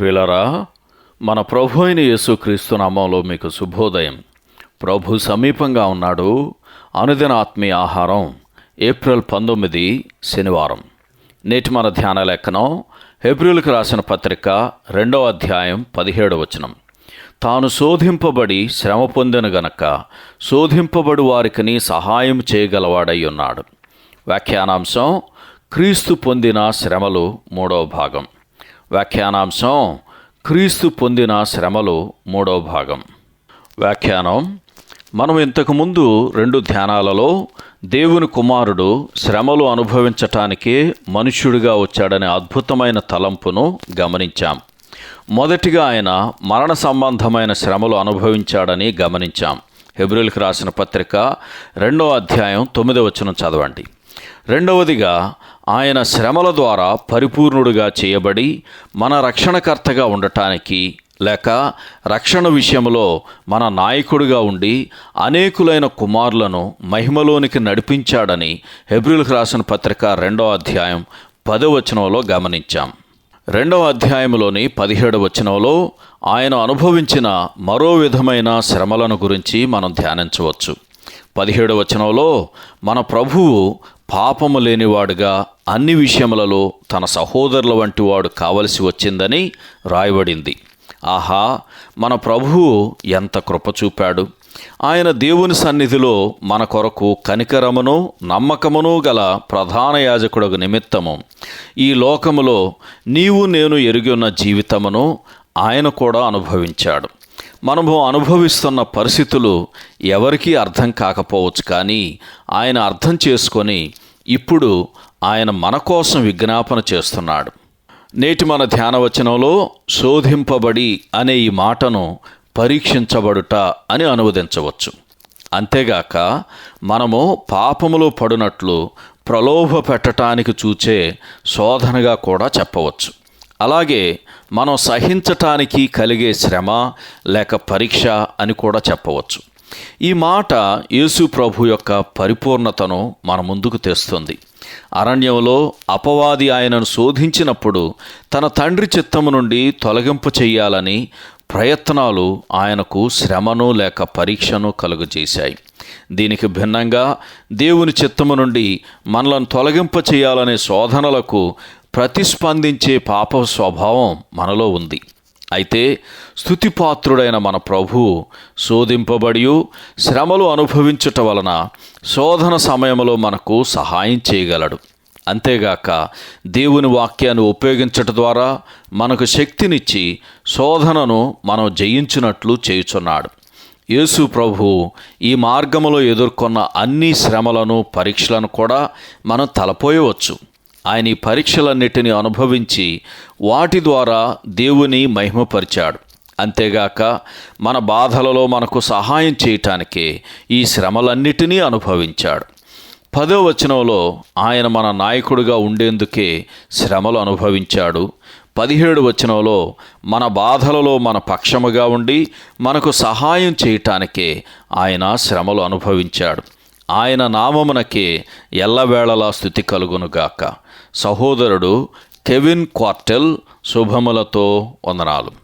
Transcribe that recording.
ప్రియులరా మన ప్రభు అయిన యేసుక్రీస్తు నామంలో మీకు శుభోదయం. ప్రభు సమీపంగా ఉన్నాడు. అనుదిన ఆత్మీయ ఆహారం ఏప్రిల్ పంతొమ్మిది శనివారం. నేటి మన ధ్యాన లేఖనం హెబ్రిల్కి రాసిన పత్రిక రెండవ అధ్యాయం పదిహేడు వచనం. తాను శోధింపబడి శ్రమ పొందిన గనక శోధింపబడి వారికి సహాయం చేయగలవాడై ఉన్నాడు. వ్యాఖ్యానాంశం క్రీస్తు పొందిన శ్రమలు మూడవ భాగం. వ్యాఖ్యానాంశం క్రీస్తు పొందిన శ్రమలు మూడవ భాగం. వ్యాఖ్యానం మనం ఇంతకుముందు రెండు ధ్యానాలలో దేవుని కుమారుడు శ్రమలు అనుభవించటానికే మనుష్యుడిగా వచ్చాడనే అద్భుతమైన తలంపును గమనించాం. మొదటిగా ఆయన మరణ సంబంధమైన శ్రమలు అనుభవించాడని గమనించాం. హెబ్రిల్కి రాసిన పత్రిక రెండో అధ్యాయం తొమ్మిదవచనం చదవండి. రెండవదిగా ఆయన శ్రమల ద్వారా పరిపూర్ణుడిగా చేయబడి మన రక్షణకర్తగా ఉండటానికి లేక రక్షణ విషయంలో మన నాయకుడిగా ఉండి అనేకులైన కుమారులను మహిమలోనికి నడిపించాడని హెబ్రిల్కి రాసిన పత్రిక రెండో అధ్యాయం పదో వచనంలో గమనించాం. రెండవ అధ్యాయంలోని పదిహేడు వచనంలో ఆయన అనుభవించిన మరో విధమైన శ్రమలను గురించి మనం ధ్యానించవచ్చు. పదిహేడు వచనంలో మన ప్రభువు పాపము లేనివాడుగా అన్ని విషయములలో తన సహోదరుల వంటి వాడు కావలసి వచ్చిందని రాయబడింది. ఆహా మన ప్రభువు ఎంత కృప చూపాడు. ఆయన దేవుని సన్నిధిలో మన కొరకు కనికరమును నమ్మకమును గల ప్రధాన యాజకుడకు నిమిత్తము. ఈ లోకములో నీవు నేను ఎరిగిన జీవితమును ఆయన కూడా అనుభవించాడు. మనము అనుభవిస్తున్న పరిస్థితులు ఎవరికీ అర్థం కాకపోవచ్చు కానీ ఆయన అర్థం చేసుకొని ఇప్పుడు ఆయన మన కోసం విజ్ఞాపన చేస్తున్నాడు. నేటి మన ధ్యానవచనంలో శోధింపబడి అనే ఈ మాటను పరీక్షించబడుట అని అనువదించవచ్చు. అంతేగాక మనము పాపములో పడినట్లు ప్రలోభ పెట్టడానికి చూచే శోధనగా కూడా చెప్పవచ్చు. అలాగే మనం సహించటానికి కలిగే శ్రమ లేక పరీక్ష అని కూడా చెప్పవచ్చు. ఈ మాట యేసు ప్రభు యొక్క పరిపూర్ణతను మన ముందుకు తెస్తుంది. అరణ్యంలో అపవాది ఆయనను శోధించినప్పుడు తన తండ్రి చిత్తము నుండి తొలగింపు చేయాలని ప్రయత్నాలు ఆయనకు శ్రమను లేక పరీక్షను కలుగజేశాయి. దీనికి భిన్నంగా దేవుని చిత్తము నుండి మనలను తొలగింప చేయాలనే శోధనలకు ప్రతిస్పందించే పాప స్వభావం మనలో ఉంది. అయితే స్థుతిపాత్రుడైన మన ప్రభు శోధింపబడి శ్రమలు అనుభవించుట వలన శోధన సమయంలో మనకు సహాయం చేయగలడు. అంతేగాక దేవుని వాక్యాన్ని ఉపయోగించటం ద్వారా మనకు శక్తినిచ్చి శోధనను మనం జయించినట్లు చేయుచున్నాడు. యేసు ప్రభు ఈ మార్గములో ఎదుర్కొన్న అన్ని శ్రమలను పరీక్షలను కూడా మనం తలపోయవచ్చు. ఆయన ఈ పరీక్షలన్నిటిని అనుభవించి వాటి ద్వారా దేవుని మహిమపరిచాడు. అంతేగాక మన బాధలలో మనకు సహాయం చేయటానికే ఈ శ్రమలన్నిటినీ అనుభవించాడు. పదో వచనంలో ఆయన మన నాయకుడిగా ఉండేందుకే శ్రమలు అనుభవించాడు. పదిహేడు వచనంలో మన బాధలలో మన పక్షముగా ఉండి మనకు సహాయం చేయటానికే ఆయన శ్రమలు అనుభవించాడు. ఆయన నామమునకే ఎల్లవేళలా స్థుతి కలుగునుగాక. సహోదరుడు కెవిన్ క్వార్టెల్ శుభములతో వందనాలు.